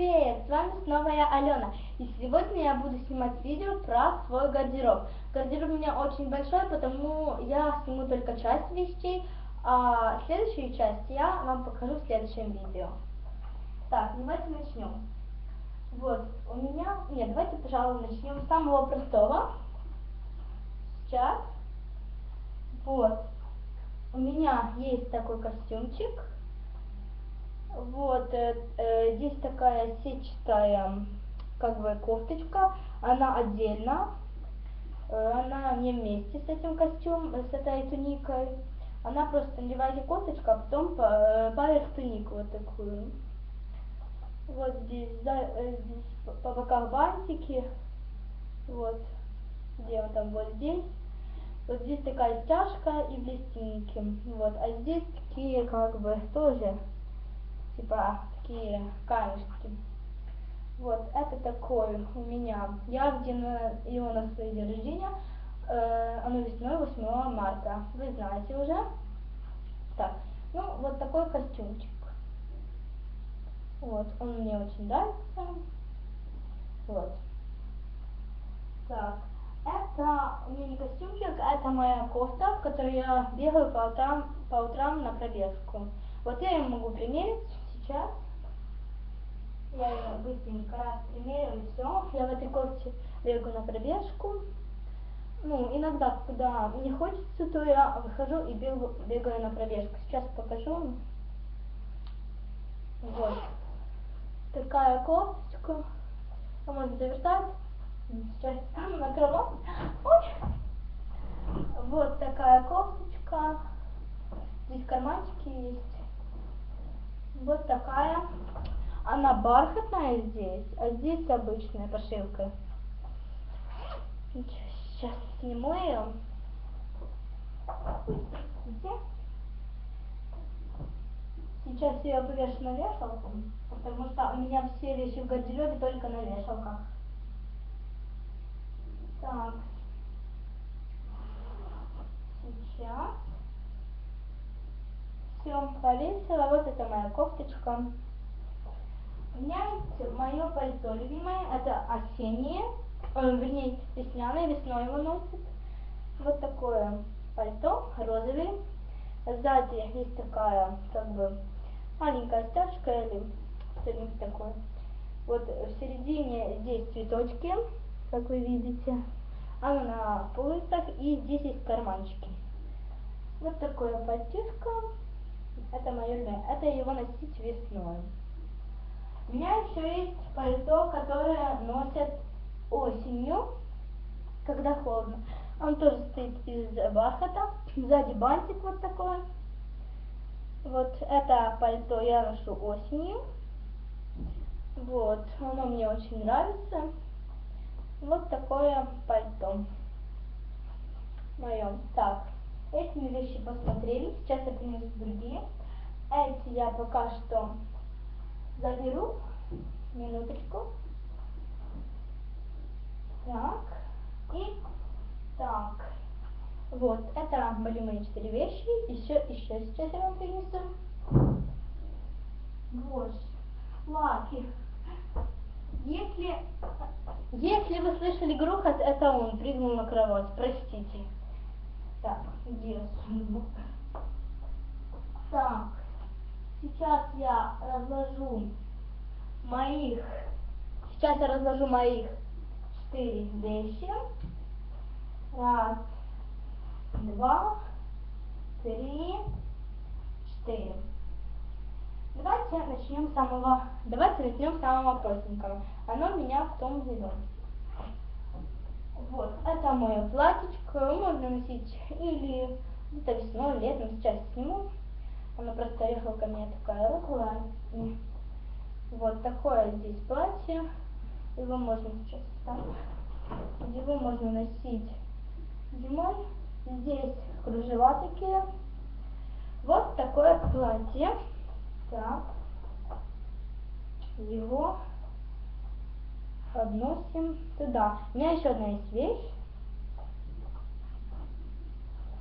Привет, с вами снова я Алена, и сегодня я буду снимать видео про свой гардероб. Гардероб у меня очень большой, потому я сниму только часть вещей, а следующую часть я вам покажу в следующем видео. Так, давайте начнем. Вот, у меня... Нет, давайте, пожалуй, начнем с самого простого. Сейчас. Вот. У меня есть такой костюмчик. Вот, э, э, здесь такая сетчатая, как бы, кофточка. Она отдельно. Э, она не вместе с этим костюмом, с этой туникой. Она просто надеваете кофточку, а потом по, э, поверх тунику вот такую. Вот здесь, да, э, здесь по бокам бантики. Вот. Где он там? Вот здесь. Вот здесь такая стяжка и блестинки. Вот. А здесь такие как бы тоже типа такие камешки. Вот, это такой у меня. Я одела его на свой день рождения. Э, оно весной 8 марта. Вы знаете уже. Так, ну вот такой костюмчик. Вот, он мне очень нравится. Вот. Так, это у меня костюмчик, это моя кофта, в которой я бегаю по утрам, по утрам на пробежку. Вот я ее могу примерить сейчас. Я ее быстренько раз примерю и все. Я в этой кофте бегаю на пробежку. Ну, иногда, когда мне хочется, то я выхожу и бегаю, на пробежку. Сейчас покажу. Вот такая кофточка. А можно завертать. Сейчас накрывать. Ой. Вот такая кофточка. Здесь карманчики есть. Вот такая. Она бархатная здесь, а здесь обычная пошивка. Сейчас сниму ее. Где? Сейчас я повешу на вешалку, потому что у меня все вещи в гардеробе только на вешалках. Так. Сейчас. Все, повесила. Вот это моя кофточка. У меня мое пальто любимое. Это осеннее. Э, вернее, весняное. Весной его носит. Вот такое пальто розовый. Сзади есть такая, как бы, маленькая стяжка или что-нибудь такое. Вот в середине здесь цветочки, как вы видите. Она на пуговицах и здесь есть карманчики. Вот такое пальтишко. Это мое. Это его носить весной. У меня еще есть пальто, которое носят осенью, когда холодно. Он тоже стоит из бархата. Сзади бантик вот такой. Вот это пальто я ношу осенью. Вот, оно мне очень нравится. Вот такое пальто мое. Так, эти вещи посмотрели. Сейчас я принесу другие. Эти я пока что заберу. Минуточку. Так. И так. Вот, это были мои четыре вещи. Еще, еще сейчас я вам принесу. Вот. Лаки. Если, если вы слышали грохот, это он прыгнул на кровать. Простите. Так, где сундук? Так, сейчас я разложу моих, сейчас я разложу моих четыре вещи. Раз, два, три, четыре. Давайте начнем с самого, давайте начнем с самого простенького. Оно у меня в том зеленом. Вот, это мое платьечко, можно носить или где-то весной, летом, сейчас сниму. Оно просто ехала ко мне такая розовая. Вот такое здесь платье. Его можно сейчас ставить. Его можно носить зимой. Здесь кружева такие. Вот такое платье. Так. Его подносим туда. У меня еще одна есть вещь.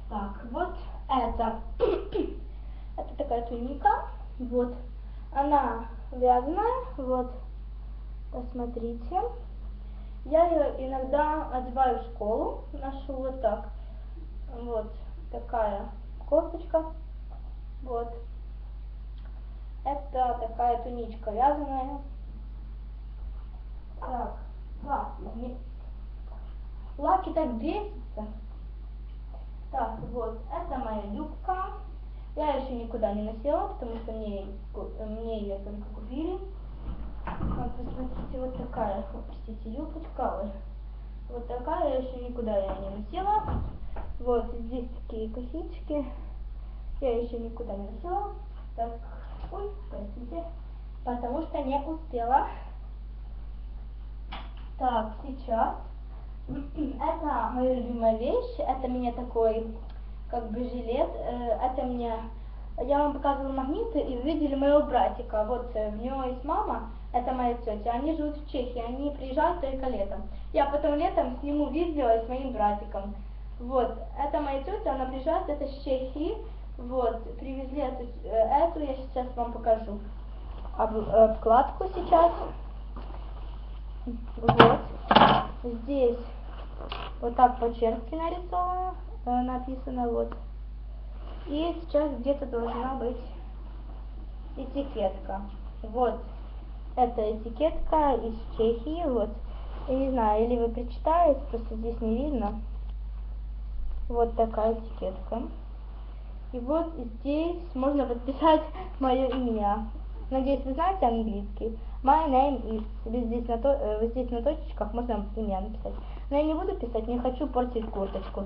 Так, вот это. Такая туника. Вот. Она вязаная. Вот. Посмотрите. Я ее иногда одеваю в школу, ношу вот так. Вот такая кофточка. Вот. Это такая туничка вязаная. Так. Лаки так бесится. Так, вот, это моя юбка. Я еще никуда не носила, потому что мне, мне ее только купили. Вот, посмотрите, вот такая, простите, юбочка. Вот такая, я еще никуда я не носила. Вот здесь такие косички. Я еще никуда не носила. Так, ой, простите. Потому что не успела. Так, сейчас. Это моя любимая вещь. Это мне такой, как бы, жилет. Э, это мне... Я вам показывала магниты, и вы видели моего братика. Вот э, у него есть мама, это моя тетя. Они живут в Чехии, они приезжают только летом. Я потом летом сниму видео с моим братиком. Вот, это моя тетя, она приезжает, это с Чехии. Вот, привезли эту, э, эту я сейчас вам покажу. Об, обкладку сейчас. Вот. Здесь вот так по-чешски нарисовано, э, написано вот. И сейчас где-то должна быть этикетка. Вот. Это этикетка из Чехии, вот. Я не знаю, или вы прочитаете, просто здесь не видно. Вот такая этикетка. И вот здесь можно подписать мое имя. Надеюсь, вы знаете английский. My name is. Вот здесь на, то, э, вот здесь на точечках можно имя написать. Но я не буду писать, не хочу портить курточку.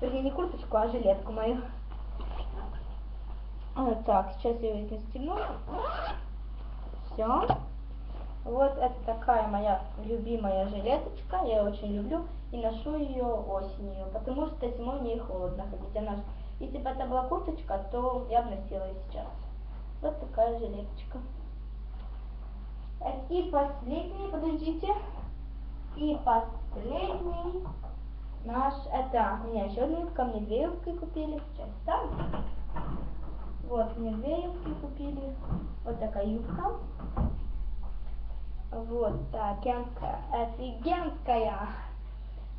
Вернее, не курточку, а жилетку мою. Так, сейчас я ее застегну. Все. Вот это такая моя любимая жилеточка. Я ее очень люблю. И ношу ее осенью, потому что зимой мне холодно ходить. Она, если бы это была курточка, то я бы носила ее сейчас. Вот такая жилеточка. И последний, подождите. И последний наш, это у меня еще одна юбка, мне две юбки купили. Сейчас там. Вот, мне две юбки купили. Вот такая юбка. Вот такая офигенская.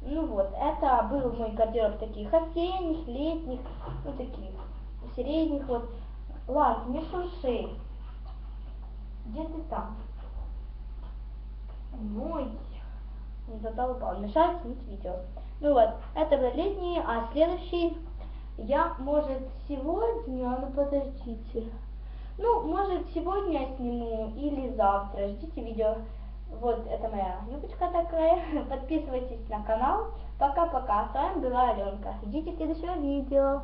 Ну вот, это был мой гардероб таких осенних, летних, ну таких средних. Вот, ладно, не шурши. Где ты там? Мой задолбал, мешает снять видео. Ну вот, это был летний, а следующий я, может, сегодня, ну подождите. Ну, может, сегодня сниму или завтра. Ждите видео. Вот, это моя юбочка такая. Подписывайтесь на канал. Пока-пока. С вами была Аленка. Ждите следующего видео.